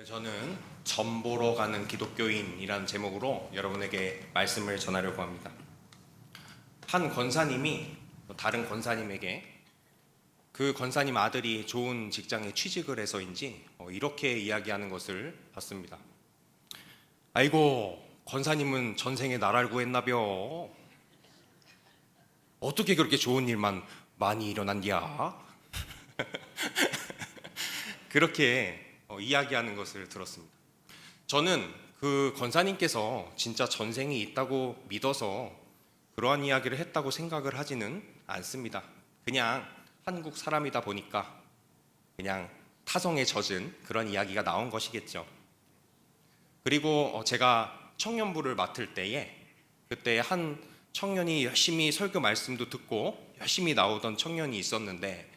네, 저는 점 보러 가는 기독교인이라는 제목으로 여러분에게 말씀을 전하려고 합니다. 한 권사님이 다른 권사님에게 그 권사님 아들이 좋은 직장에 취직을 해서인지 어, 이렇게 이야기하는 것을 봤습니다. 아이고 권사님은 전생에 나라를 구했나벼. 어떻게 그렇게 좋은 일만 많이 일어난디야? 그렇게 어, 이야기하는 것을 들었습니다. 저는 그 권사님께서 진짜 전생이 있다고 믿어서 그러한 이야기를 했다고 생각을 하지는 않습니다. 그냥 한국 사람이다 보니까 그냥 타성에 젖은 그런 이야기가 나온 것이겠죠. 그리고 어, 제가 청년부를 맡을 때에 그때 한 청년이 열심히 설교 말씀도 듣고 열심히 나오던 청년이 있었는데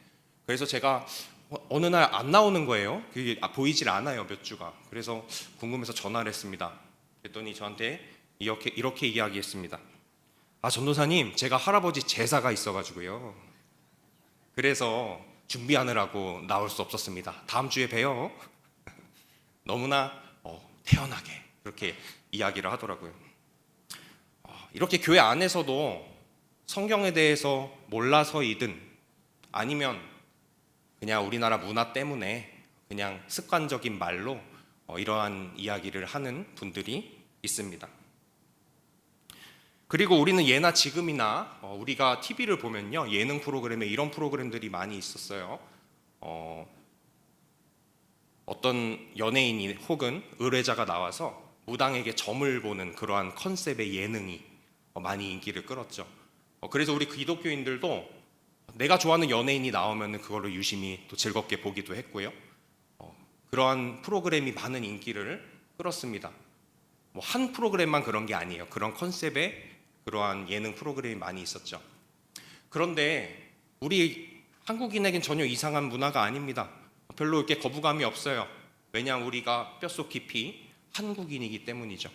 그래서 제가 어, 어느 날 안 나오는 거예요. 그게 아, 보이질 않아요 몇 주가. 그래서 궁금해서 전화를 했습니다. 그랬더니 저한테 이렇게 이렇게 이야기했습니다. 아 전도사님 제가 할아버지 제사가 있어가지고요. 그래서 준비하느라고 나올 수 없었습니다. 다음 주에 봬요. 너무나 어, 태연하게 그렇게 이야기를 하더라고요. 어, 이렇게 교회 안에서도 성경에 대해서 몰라서이든 아니면 그냥 우리나라 문화 때문에 그냥 습관적인 말로 어, 이러한 이야기를 하는 분들이 있습니다. 그리고 우리는 예나 지금이나 어, 우리가 TV를 보면요 예능 프로그램에 이런 프로그램들이 많이 있었어요. 어, 어떤 연예인이 혹은 의뢰자가 나와서 무당에게 점을 보는 그러한 컨셉의 예능이 어, 많이 인기를 끌었죠. 어, 그래서 우리 기독교인들도 내가 좋아하는 연예인이 나오면 그걸로 유심히 또 즐겁게 보기도 했고요. 어, 그러한 프로그램이 많은 인기를 끌었습니다. 뭐 한 프로그램만 그런 게 아니에요. 그런 컨셉의 그러한 예능 프로그램이 많이 있었죠. 그런데 우리 한국인에겐 전혀 이상한 문화가 아닙니다. 별로 이렇게 거부감이 없어요. 왜냐하면 우리가 뼛속 깊이 한국인이기 때문이죠.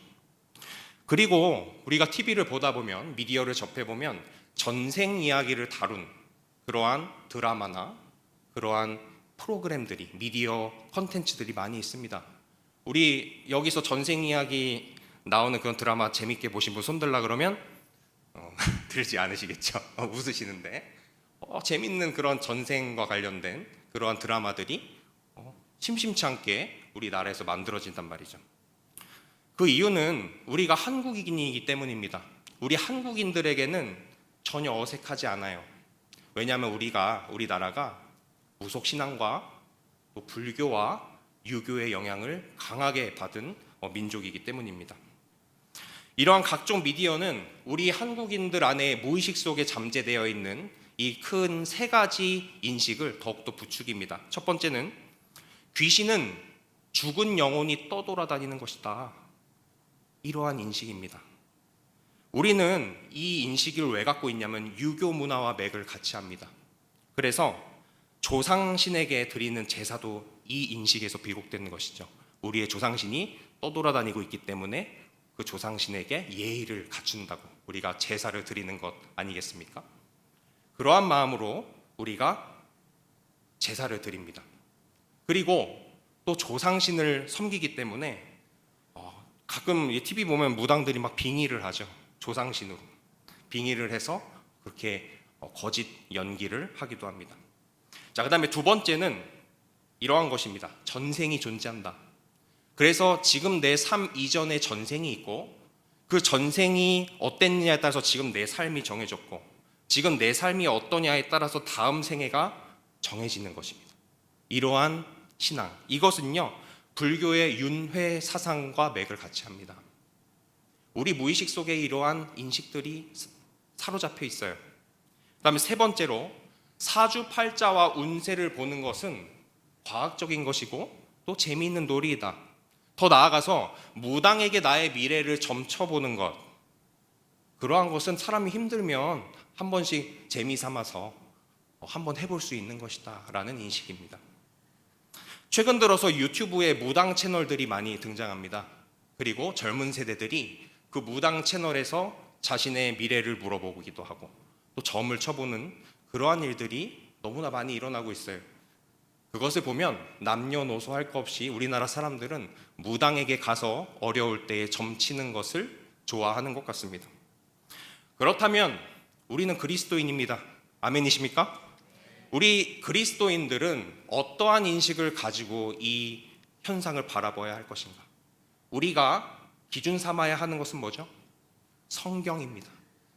그리고 우리가 TV를 보다 보면 미디어를 접해 보면 전생 이야기를 다룬 그러한 드라마나 그러한 프로그램들이 미디어 컨텐츠들이 많이 있습니다. 우리 여기서 전생 이야기 나오는 그런 드라마 재밌게 보신 분 손들라 그러면 어, 들지 않으시겠죠? 어, 웃으시는데 어, 재밌는 그런 전생과 관련된 그러한 드라마들이 어, 심심치 않게 우리 나라에서 만들어진단 말이죠. 그 이유는 우리가 한국인이기 때문입니다. 우리 한국인들에게는 전혀 어색하지 않아요. 왜냐하면 우리가 우리나라가 무속 신앙과 또 불교와 유교의 영향을 강하게 받은 어, 민족이기 때문입니다. 이러한 각종 미디어는 우리 한국인들 안에 무의식 속에 잠재되어 있는 이 큰 세 가지 인식을 더욱더 부추깁니다. 첫 번째는 귀신은 죽은 영혼이 떠돌아다니는 것이다. 이러한 인식입니다. 우리는 이 인식을 왜 갖고 있냐면 유교 문화와 맥을 같이 합니다. 그래서 조상신에게 드리는 제사도 이 인식에서 비롯되는 것이죠. 우리의 조상신이 떠돌아다니고 있기 때문에 그 조상신에게 예의를 갖춘다고 우리가 제사를 드리는 것 아니겠습니까? 그러한 마음으로 우리가 제사를 드립니다. 그리고 또 조상신을 섬기기 때문에 어, 가끔 TV 보면 무당들이 막 빙의를 하죠. 조상신으로 빙의를 해서 그렇게 어, 거짓 연기를 하기도 합니다. 자, 그 다음에 두 번째는 이러한 것입니다. 전생이 존재한다. 그래서 지금 내 삶 이전에 전생이 있고 그 전생이 어땠느냐에 따라서 지금 내 삶이 정해졌고 지금 내 삶이 어떠냐에 따라서 다음 생애가 정해지는 것입니다. 이러한 신앙 이것은요 불교의 윤회 사상과 맥을 같이 합니다. 우리 무의식 속에 이러한 인식들이 사로잡혀 있어요. 그다음에 세 번째로 사주팔자와 운세를 보는 것은 과학적인 것이고 또 재미있는 놀이이다. 더 나아가서 무당에게 나의 미래를 점쳐보는 것. 그러한 것은 사람이 힘들면 한 번씩 재미 삼아서 한번 해볼 수 있는 것이다 라는 인식입니다. 최근 들어서 유튜브에 무당 채널들이 많이 등장합니다. 그리고 젊은 세대들이 그 무당 채널에서 자신의 미래를 물어보기도 하고 또 점을 쳐보는 그러한 일들이 너무나 많이 일어나고 있어요. 그것을 보면 남녀노소 할 것 없이 우리나라 사람들은 무당에게 가서 어려울 때에 점치는 것을 좋아하는 것 같습니다. 그렇다면 우리는 그리스도인입니다. 아멘이십니까? 우리 그리스도인들은 어떠한 인식을 가지고 이 현상을 바라봐야 할 것인가? 우리가 기준 삼아야 하는 것은 뭐죠? 성경입니다.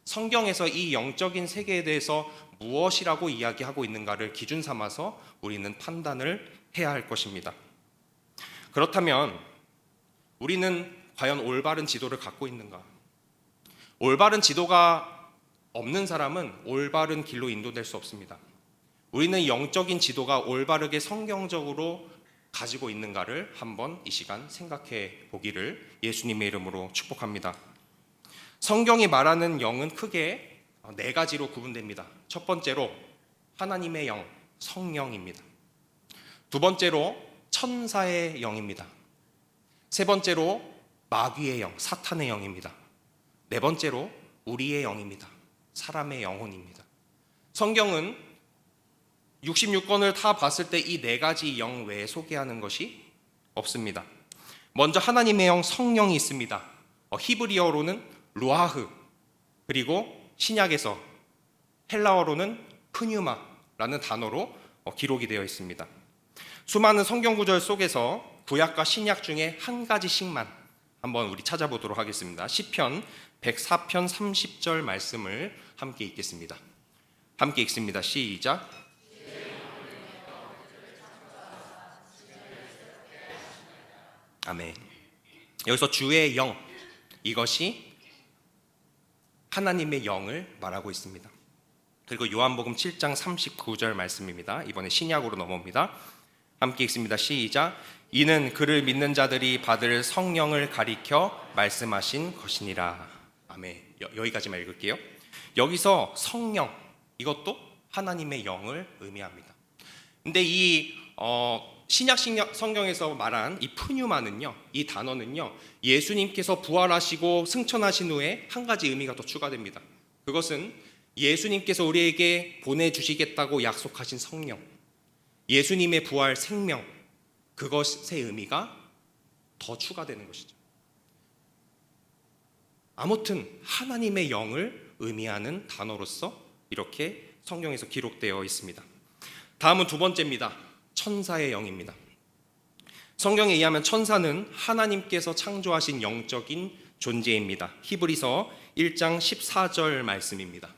성경에서 이 영적인 세계에 대해서 무엇이라고 이야기하고 있는가를 기준 삼아서 우리는 판단을 해야 할 것입니다. 그렇다면 우리는 과연 올바른 지도를 갖고 있는가? 올바른 지도가 없는 사람은 올바른 길로 인도될 수 없습니다. 우리는 영적인 지도가 올바르게 성경적으로 가지고 있는가를 한번 이 시간 생각해 보기를 예수님의 이름으로 축복합니다. 성경이 말하는 영은 크게 네 가지로 구분됩니다. 첫 번째로 하나님의 영, 성령입니다. 두 번째로 천사의 영입니다. 세 번째로 마귀의 영, 사탄의 영입니다. 네 번째로 우리의 영입니다. 사람의 영혼입니다. 성경은 66권을 다 봤을 때 이 네 가지 영 외에 소개하는 것이 없습니다. 먼저 하나님의 영 성령이 있습니다. 어, 히브리어로는 루아흐 그리고 신약에서 헬라어로는 프뉴마라는 단어로 어, 기록이 되어 있습니다. 수많은 성경 구절 속에서 구약과 신약 중에 한 가지씩만 한번 우리 찾아보도록 하겠습니다. 시편 104편 30절 말씀을 함께 읽겠습니다. 함께 읽습니다. 시작. 아멘. 여기서 주의 영 이것이 하나님의 영을 말하고 있습니다. 그리고 요한복음 7장 39절 말씀입니다. 이번에 신약으로 넘어옵니다. 함께 읽습니다. 시작. 이는 그를 믿는 자들이 받을 성령을 가리켜 말씀하신 것이니라. 아멘. 여, 여기까지만 읽을게요. 여기서 성령 이것도 하나님의 영을 의미합니다. 근데 이 어, 신약 성경에서 말한 이 푸뉴마는요, 이 단어는요, 예수님께서 부활하시고 승천하신 후에 한 가지 의미가 더 추가됩니다. 그것은 예수님께서 우리에게 보내주시겠다고 약속하신 성령, 예수님의 부활 생명, 그것의 의미가 더 추가되는 것이죠. 아무튼 하나님의 영을 의미하는 단어로서 이렇게 성경에서 기록되어 있습니다. 다음은 두 번째입니다. 천사의 영입니다. 성경에 의하면 천사는 하나님께서 창조하신 영적인 존재입니다. 히브리서 1장 14절 말씀입니다.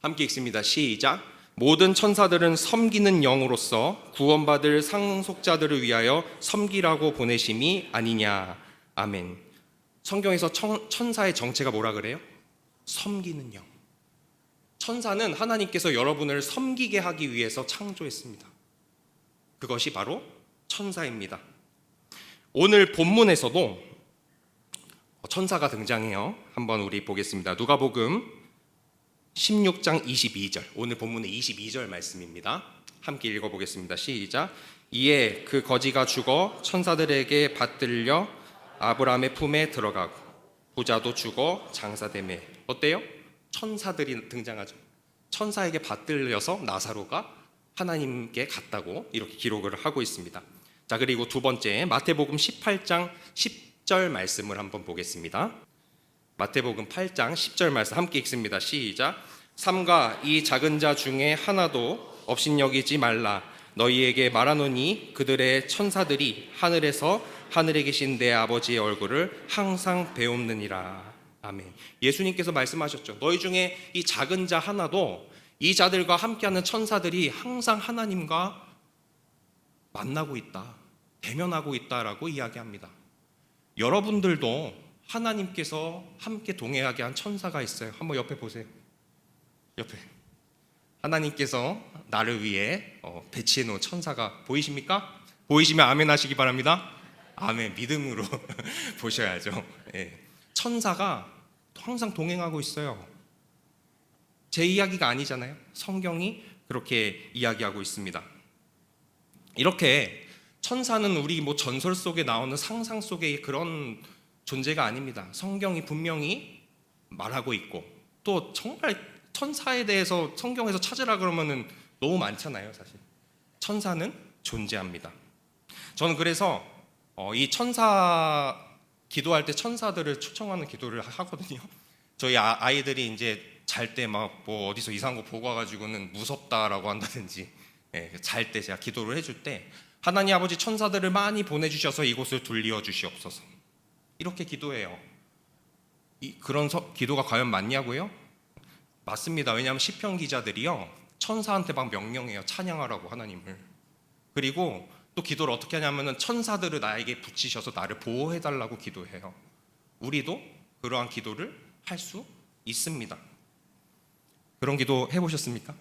함께 읽습니다. 시작. 모든 천사들은 섬기는 영으로서 구원받을 상속자들을 위하여 섬기라고 보내심이 아니냐. 아멘. 성경에서 천, 천사의 정체가 뭐라 그래요? 섬기는 영. 천사는 하나님께서 여러분을 섬기게 하기 위해서 창조했습니다. 그것이 바로 천사입니다. 오늘 본문에서도 천사가 등장해요. 한번 우리 보겠습니다. 누가복음 16장 22절. 오늘 본문의 22절 말씀입니다. 함께 읽어 보겠습니다. 시작. 이에 그 거지가 죽어 천사들에게 받들려 아브라함의 품에 들어가고 부자도 죽어 장사되매 어때요? 천사들이 등장하죠. 천사에게 받들려서 나사로가 하나님께 갔다고 이렇게 기록을 하고 있습니다. 자, 그리고 두 번째 마태복음 18장 10절 말씀을 한번 보겠습니다. 마태복음 8장 10절 말씀 함께 읽습니다. 시작. 삼가 이 작은 자 중에 하나도 업신여기지 말라. 너희에게 말하노니 그들의 천사들이 하늘에서 하늘에 계신 내 아버지의 얼굴을 항상 배움느니라. 아멘. 예수님께서 말씀하셨죠. 너희 중에 이 작은 자 하나도 이 자들과 함께하는 천사들이 항상 하나님과 만나고 있다, 대면하고 있다라고 이야기합니다. 여러분들도 하나님께서 함께 동행하게 한 천사가 있어요. 한번 옆에 보세요. 옆에. 하나님께서 나를 위해 어, 배치해 놓은 천사가 보이십니까? 보이시면 아멘 하시기 바랍니다. 아멘 믿음으로 보셔야죠. 예. 천사가 항상 동행하고 있어요. 제 이야기가 아니잖아요. 성경이 그렇게 이야기하고 있습니다. 이렇게 천사는 우리 뭐 전설 속에 나오는 상상 속의 그런 존재가 아닙니다. 성경이 분명히 말하고 있고 또 정말 천사에 대해서 성경에서 찾으라 그러면은 너무 많잖아요, 사실. 천사는 존재합니다. 저는 그래서 어, 이 천사 기도할 때 천사들을 초청하는 기도를 하거든요. 저희 아, 아이들이 이제 잘 때 막 뭐 어디서 이상한 거 보고 와가지고는 무섭다라고 한다든지 예, 잘 때 제가 기도를 해줄 때 하나님 아버지 천사들을 많이 보내주셔서 이곳을 둘리어 주시옵소서 이렇게 기도해요. 이, 그런 서, 기도가 과연 맞냐고요? 맞습니다. 왜냐하면 시편 기자들이요 천사한테 막 명령해요 찬양하라고 하나님을. 그리고 또 기도를 어떻게 하냐면은 천사들을 나에게 붙이셔서 나를 보호해 달라고 기도해요. 우리도 그러한 기도를 할 수 있습니다. 그런 기도 해보셨습니까?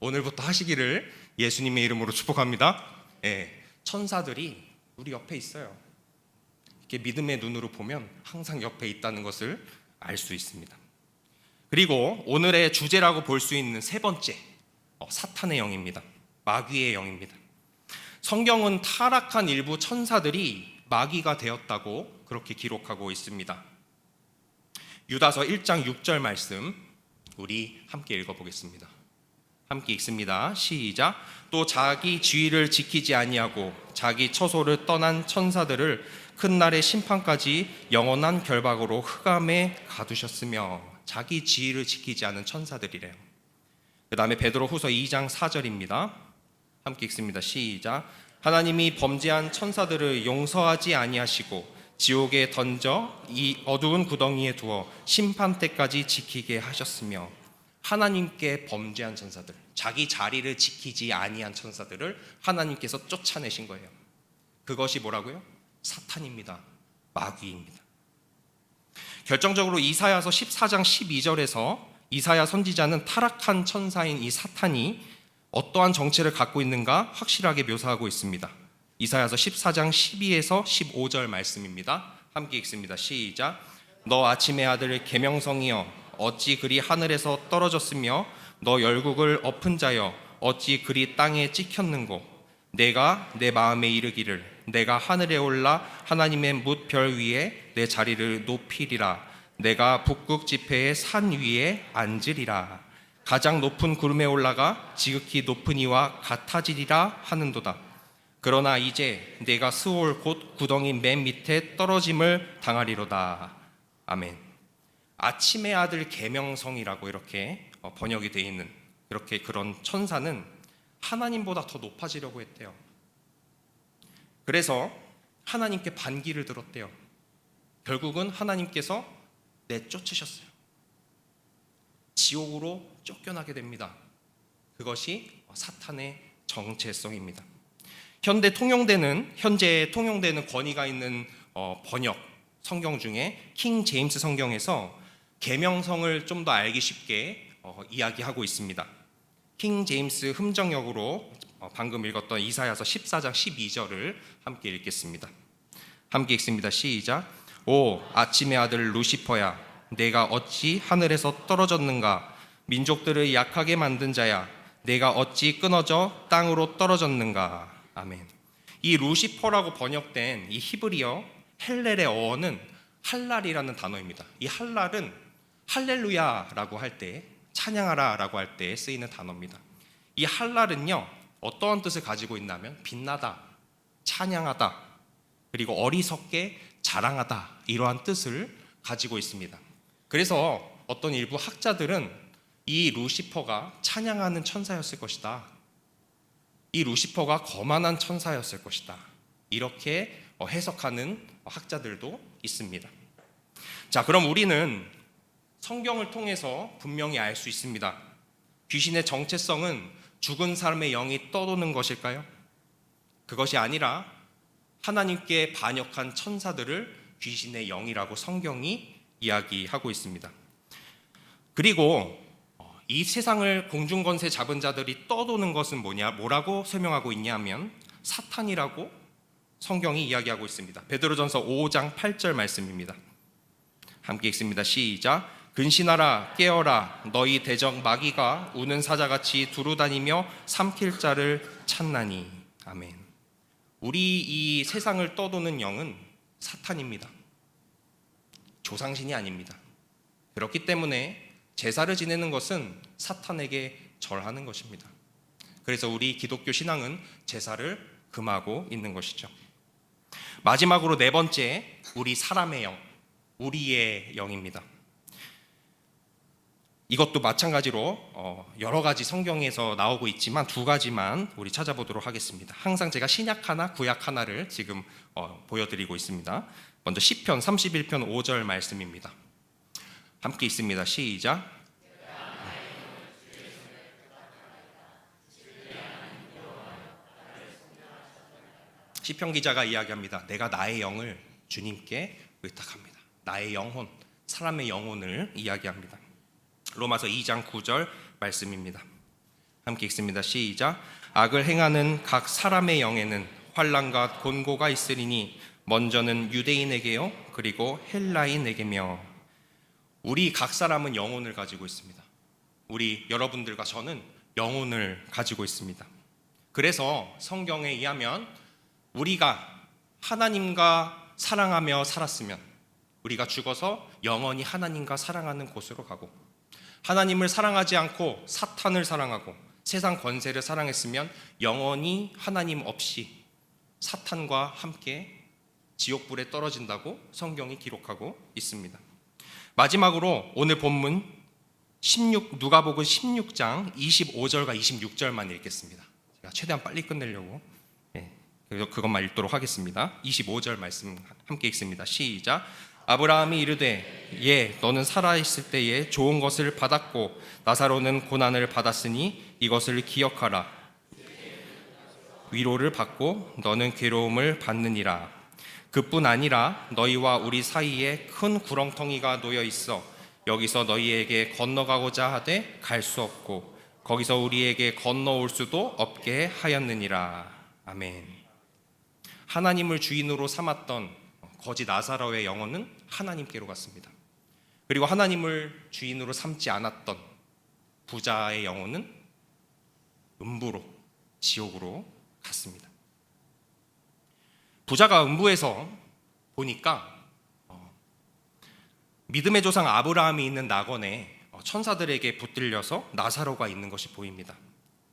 오늘부터 하시기를 예수님의 이름으로 축복합니다. 예, 천사들이 우리 옆에 있어요. 이렇게 믿음의 눈으로 보면 항상 옆에 있다는 것을 알 수 있습니다. 그리고 오늘의 주제라고 볼 수 있는 세 번째 어, 사탄의 영입니다. 마귀의 영입니다. 성경은 타락한 일부 천사들이 마귀가 되었다고 그렇게 기록하고 있습니다. 유다서 1장 6절 말씀 우리 함께 읽어보겠습니다. 함께 읽습니다. 시작. 또 자기 지위를 지키지 아니하고 자기 처소를 떠난 천사들을 큰 날의 심판까지 영원한 결박으로 흑암에 가두셨으며 자기 지위를 지키지 않은 천사들이래요. 그 다음에 베드로후서 2장 4절입니다. 함께 읽습니다. 시작. 하나님이 범죄한 천사들을 용서하지 아니하시고 지옥에 던져 이 어두운 구덩이에 두어 심판 때까지 지키게 하셨으며 하나님께 범죄한 천사들, 자기 자리를 지키지 아니한 천사들을 하나님께서 쫓아내신 거예요. 그것이 뭐라고요? 사탄입니다. 마귀입니다. 결정적으로 이사야서 14장 12절에서 이사야 선지자는 타락한 천사인 이 사탄이 어떠한 정체를 갖고 있는가 확실하게 묘사하고 있습니다. 이사야서 14장 12에서 15절 말씀입니다. 함께 읽습니다. 시작. 너 아침의 아들 계명성이여 어찌 그리 하늘에서 떨어졌으며 너 열국을 엎은 자여 어찌 그리 땅에 찍혔는고 내가 내 마음에 이르기를 내가 하늘에 올라 하나님의 뭇별 위에 내 자리를 높이리라 내가 북극 지폐의 산 위에 앉으리라 가장 높은 구름에 올라가 지극히 높은 이와 같아지리라 하는도다 그러나 이제 내가 스올 곧 구덩이 맨 밑에 떨어짐을 당하리로다 아멘 아침의 아들 계명성이라고 이렇게 어, 번역이 되어 있는 이렇게 그런 천사는 하나님보다 더 높아지려고 했대요. 그래서 하나님께 반기를 들었대요. 결국은 하나님께서 내쫓으셨어요. 지옥으로 쫓겨나게 됩니다. 그것이 사탄의 정체성입니다. 현대 통용되는 현재 통용되는 권위가 있는 어, 번역 성경 중에 킹 제임스 성경에서 계명성을 좀 더 알기 쉽게 어, 이야기하고 있습니다. 킹 제임스 흠정역으로 어, 방금 읽었던 이사야서 14장 12절을 함께 읽겠습니다. 함께 읽습니다. 시작. 오 아침의 아들 루시퍼야 내가 어찌 하늘에서 떨어졌는가 민족들을 약하게 만든 자야 내가 어찌 끊어져 땅으로 떨어졌는가 아멘. 이 루시퍼라고 번역된 이 히브리어 헬렐의 어는 할랄이라는 단어입니다. 이 할랄은 할렐루야라고 할 때 찬양하라라고 할 때 쓰이는 단어입니다. 이 할랄은요 어떠한 뜻을 가지고 있냐면 빛나다, 찬양하다, 그리고 어리석게 자랑하다 이러한 뜻을 가지고 있습니다. 그래서 어떤 일부 학자들은 이 루시퍼가 찬양하는 천사였을 것이다. 이 루시퍼가 거만한 천사였을 것이다. 이렇게 해석하는 학자들도 있습니다. 자, 그럼 우리는 성경을 통해서 분명히 알 수 있습니다. 귀신의 정체성은 죽은 사람의 영이 떠도는 것일까요? 그것이 아니라 하나님께 반역한 천사들을 귀신의 영이라고 성경이 이야기하고 있습니다. 그리고 어, 이 세상을 공중권세 잡은 자들이 떠도는 것은 뭐냐? 뭐라고 설명하고 있냐면 사탄이라고 성경이 이야기하고 있습니다. 베드로전서 5장 8절 말씀입니다. 함께 읽습니다. 시작. 근신하라 깨어라 너희 대적 마귀가 우는 사자같이 두루 다니며 삼킬 자를 찾나니 아멘. 우리 이 세상을 떠도는 영은 사탄입니다. 조상신이 아닙니다. 그렇기 때문에 제사를 지내는 것은 사탄에게 절하는 것입니다. 그래서 우리 기독교 신앙은 제사를 금하고 있는 것이죠. 마지막으로 네 번째 우리 사람의 영, 우리의 영입니다. 이것도 마찬가지로 어, 여러 가지 성경에서 나오고 있지만 두 가지만 우리 찾아보도록 하겠습니다. 항상 제가 신약 하나, 구약 하나를 지금 어, 보여드리고 있습니다. 먼저 시편 31편 5절 말씀입니다. 함께 있습니다. 시작. 시편 기자가 이야기합니다. 내가 나의 영을 주님께 의탁합니다. 나의 영혼, 사람의 영혼을 이야기합니다. 로마서 2장 9절 말씀입니다. 함께 읽습니다. 시작. 악을 행하는 각 사람의 영에는 환란과 곤고가 있으리니 먼저는 유대인에게요 그리고 헬라인에게며 우리 각 사람은 영혼을 가지고 있습니다. 우리 여러분들과 저는 영혼을 가지고 있습니다. 그래서 성경에 의하면 우리가 하나님과 사랑하며 살았으면 우리가 죽어서 영원히 하나님과 사랑하는 곳으로 가고 하나님을 사랑하지 않고 사탄을 사랑하고 세상 권세를 사랑했으면 영원히 하나님 없이 사탄과 함께 지옥불에 떨어진다고 성경이 기록하고 있습니다. 마지막으로 오늘 본문 16 누가복음 16장 25절과 26절만 읽겠습니다. 제가 최대한 빨리 끝내려고 예, 그래서 그것만 읽도록 하겠습니다. 25절 말씀 함께 읽습니다. 시작. 아브라함이 이르되 예 너는 살아 있을 때에 좋은 것을 받았고 나사로는 고난을 받았으니 이것을 기억하라. 위로를 받고 너는 괴로움을 받느니라. 그뿐 아니라 너희와 우리 사이에 큰 구렁텅이가 놓여 있어 여기서 너희에게 건너가고자 하되 갈 수 없고 거기서 우리에게 건너올 수도 없게 하였느니라. 아멘. 하나님을 주인으로 삼았던 거지 나사로의 영혼은 하나님께로 갔습니다. 그리고 하나님을 주인으로 삼지 않았던 부자의 영혼은 음부로 지옥으로. 부자가 음부에서 보니까 어, 믿음의 조상 아브라함이 있는 낙원에 어, 천사들에게 붙들려서 나사로가 있는 것이 보입니다.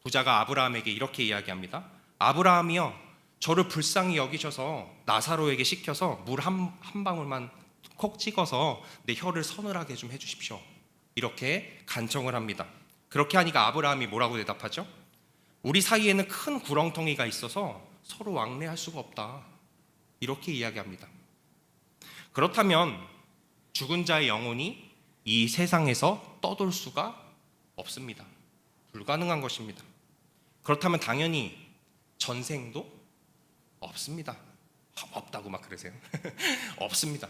부자가 아브라함에게 이렇게 이야기합니다. 아브라함이여 저를 불쌍히 여기셔서 나사로에게 시켜서 물한 한 방울만 콕 찍어서 내 혀를 서늘하게 좀 해주십시오. 이렇게 간청을 합니다. 그렇게 하니까 아브라함이 뭐라고 대답하죠? 우리 사이에는 큰 구렁텅이가 있어서 서로 왕래할 수가 없다. 이렇게 이야기합니다. 그렇다면 죽은 자의 영혼이 이 세상에서 떠돌 수가 없습니다. 불가능한 것입니다. 그렇다면 당연히 전생도 없습니다. 없다고 막 그러세요. 없습니다.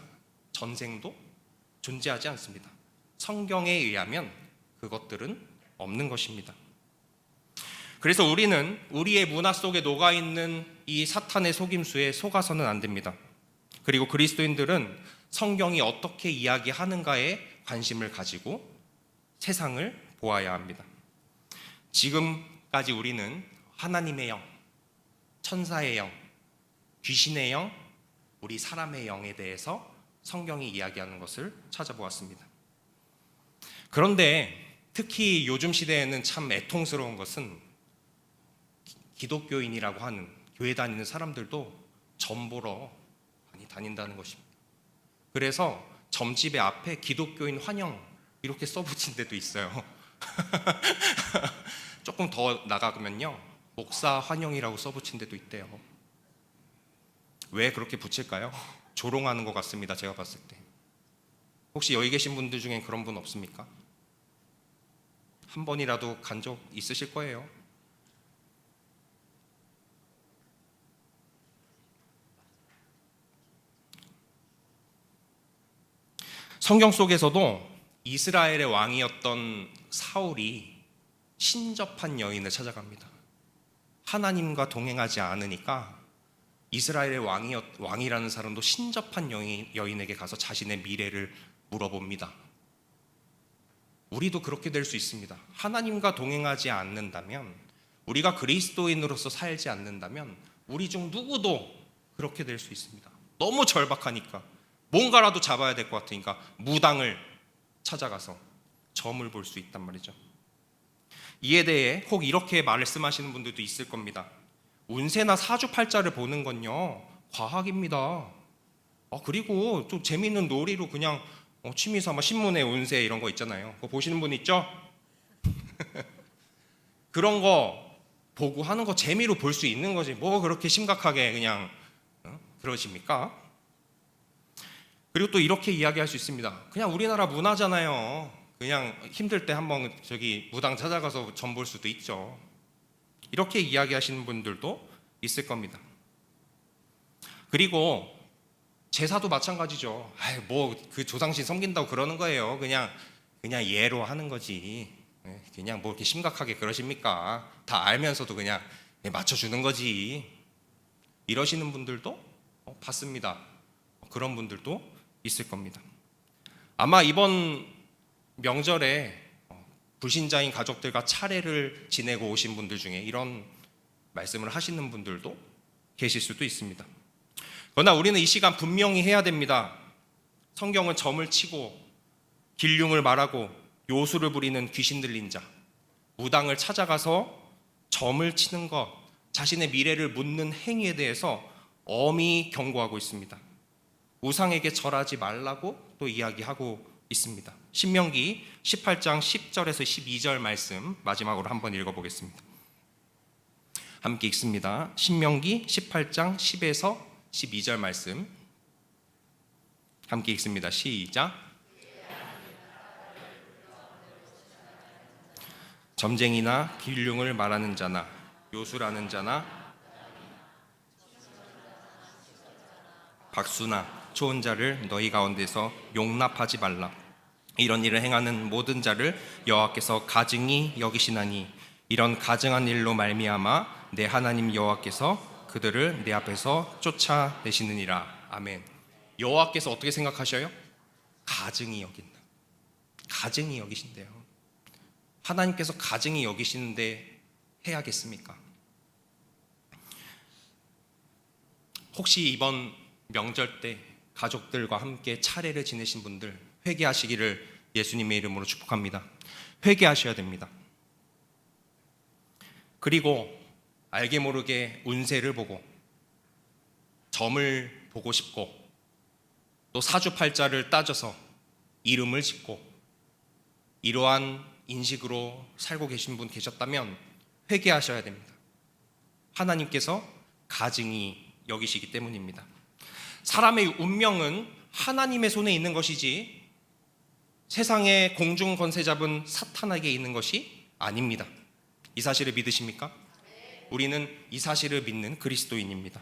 전생도 존재하지 않습니다. 성경에 의하면 그것들은 없는 것입니다. 그래서 우리는 우리의 문화 속에 녹아 있는 이 사탄의 속임수에 속아서는 안 됩니다. 그리고 그리스도인들은 성경이 어떻게 이야기하는가에 관심을 가지고 세상을 보아야 합니다. 지금까지 우리는 하나님의 영, 천사의 영, 귀신의 영, 우리 사람의 영에 대해서 성경이 이야기하는 것을 찾아보았습니다. 그런데 특히 요즘 시대에는 참 애통스러운 것은 기독교인이라고 하는 교회 다니는 사람들도 점 보러 많이 다닌다는 것입니다. 그래서 점집의 앞에 기독교인 환영 이렇게 써붙인 데도 있어요. 조금 더 나가면요 목사 환영이라고 써붙인 데도 있대요. 왜 그렇게 붙일까요? 조롱하는 것 같습니다. 제가 봤을 때. 혹시 여기 계신 분들 중에 그런 분 없습니까? 한 번이라도 간 적 있으실 거예요. 성경 속에서도 이스라엘의 왕이었던 사울이 신접한 여인을 찾아갑니다. 하나님과 동행하지 않으니까 이스라엘의 왕이 왕이라는 사람도 신접한 여인, 여인에게 가서 자신의 미래를 물어봅니다. 우리도 그렇게 될 수 있습니다. 하나님과 동행하지 않는다면 우리가 그리스도인으로서 살지 않는다면 우리 중 누구도 그렇게 될 수 있습니다. 너무 절박하니까 뭔가라도 잡아야 될 것 같으니까 무당을 찾아가서 점을 볼 수 있단 말이죠. 이에 대해 혹 이렇게 말씀하시는 분들도 있을 겁니다. 운세나 사주팔자를 보는 건요 과학입니다. 아, 그리고 또 재밌는 놀이로 그냥 어, 취미삼아 신문에 운세 이런 거 있잖아요. 그거 보시는 분 있죠? 그런 거 보고 하는 거 재미로 볼 수 있는 거지. 뭐 그렇게 심각하게 그냥 어? 그러십니까? 그리고 또 이렇게 이야기할 수 있습니다. 그냥 우리나라 문화잖아요. 그냥 힘들 때 한번 저기 무당 찾아가서 전 볼 수도 있죠. 이렇게 이야기하시는 분들도 있을 겁니다. 그리고 제사도 마찬가지죠. 뭐 그 조상신 섬긴다고 그러는 거예요. 그냥 그냥 예로 하는 거지. 예, 그냥 뭐 이렇게 심각하게 그러십니까? 다 알면서도 그냥 예, 맞춰주는 거지. 이러시는 분들도 어, 봤습니다. 그런 분들도 있을 겁니다. 아마 이번 명절에 어, 불신자인 가족들과 차례를 지내고 오신 분들 중에 이런 말씀을 하시는 분들도 계실 수도 있습니다. 그러나 우리는 이 시간 분명히 해야 됩니다. 성경은 점을 치고 길흉을 말하고 요술을 부리는 귀신 들린 자, 무당을 찾아가서 점을 치는 것, 자신의 미래를 묻는 행위에 대해서 엄히 경고하고 있습니다. 우상에게 절하지 말라고 또 이야기하고 있습니다. 신명기 18장 10절에서 12절 말씀 마지막으로 한번 읽어보겠습니다. 함께 읽습니다. 신명기 18장 10에서 12절 말씀 함께 읽습니다. 시작. 점쟁이나 길흉을 말하는 자나 요술하는 자나 박수나 좋은 자를 너희 가운데서 용납하지 말라. 이런 일을 행하는 모든 자를 여호와께서 가증히 여기시나니 이런 가증한 일로 말미암아 내 하나님 여호와께서 그들을 내 앞에서 쫓아내시느니라. 아멘. 여호와께서 어떻게 생각하셔요? 가증히 여긴다. 가증히 여기신대요. 하나님께서 가증히 여기시는데 해야겠습니까? 혹시 이번 명절 때 가족들과 함께 차례를 지내신 분들 회개하시기를 예수님의 이름으로 축복합니다. 회개하셔야 됩니다. 그리고 알게 모르게 운세를 보고 점을 보고 싶고 또 사주팔자를 따져서 이름을 짓고 이러한 인식으로 살고 계신 분 계셨다면 회개하셔야 됩니다. 하나님께서 가증히 여기시기 때문입니다. 사람의 운명은 하나님의 손에 있는 것이지 세상의 공중 권세 잡은 사탄에게 있는 것이 아닙니다. 이 사실을 믿으십니까? 우리는 이 사실을 믿는 그리스도인입니다.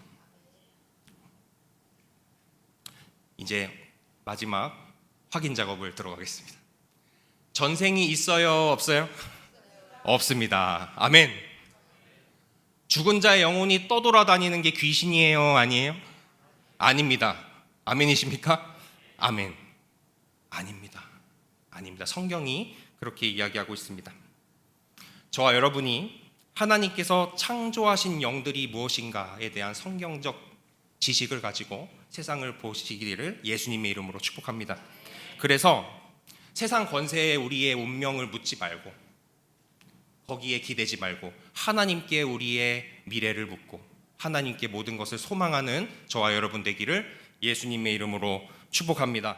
이제 마지막 확인 작업을 들어가겠습니다. 전생이 있어요, 없어요? 없습니다. 아멘. 죽은 자의 영혼이 떠돌아다니는 게 귀신이에요, 아니에요? 아닙니다. 아멘이십니까? 아멘. 아닙니다. 아닙니다. 성경이 그렇게 이야기하고 있습니다. 저와 여러분이 하나님께서 창조하신 영들이 무엇인가에 대한 성경적 지식을 가지고 세상을 보시기를 예수님의 이름으로 축복합니다. 그래서 세상 권세에 우리의 운명을 묻지 말고 거기에 기대지 말고 하나님께 우리의 미래를 묻고 하나님께 모든 것을 소망하는 저와 여러분 되기를 예수님의 이름으로 축복합니다.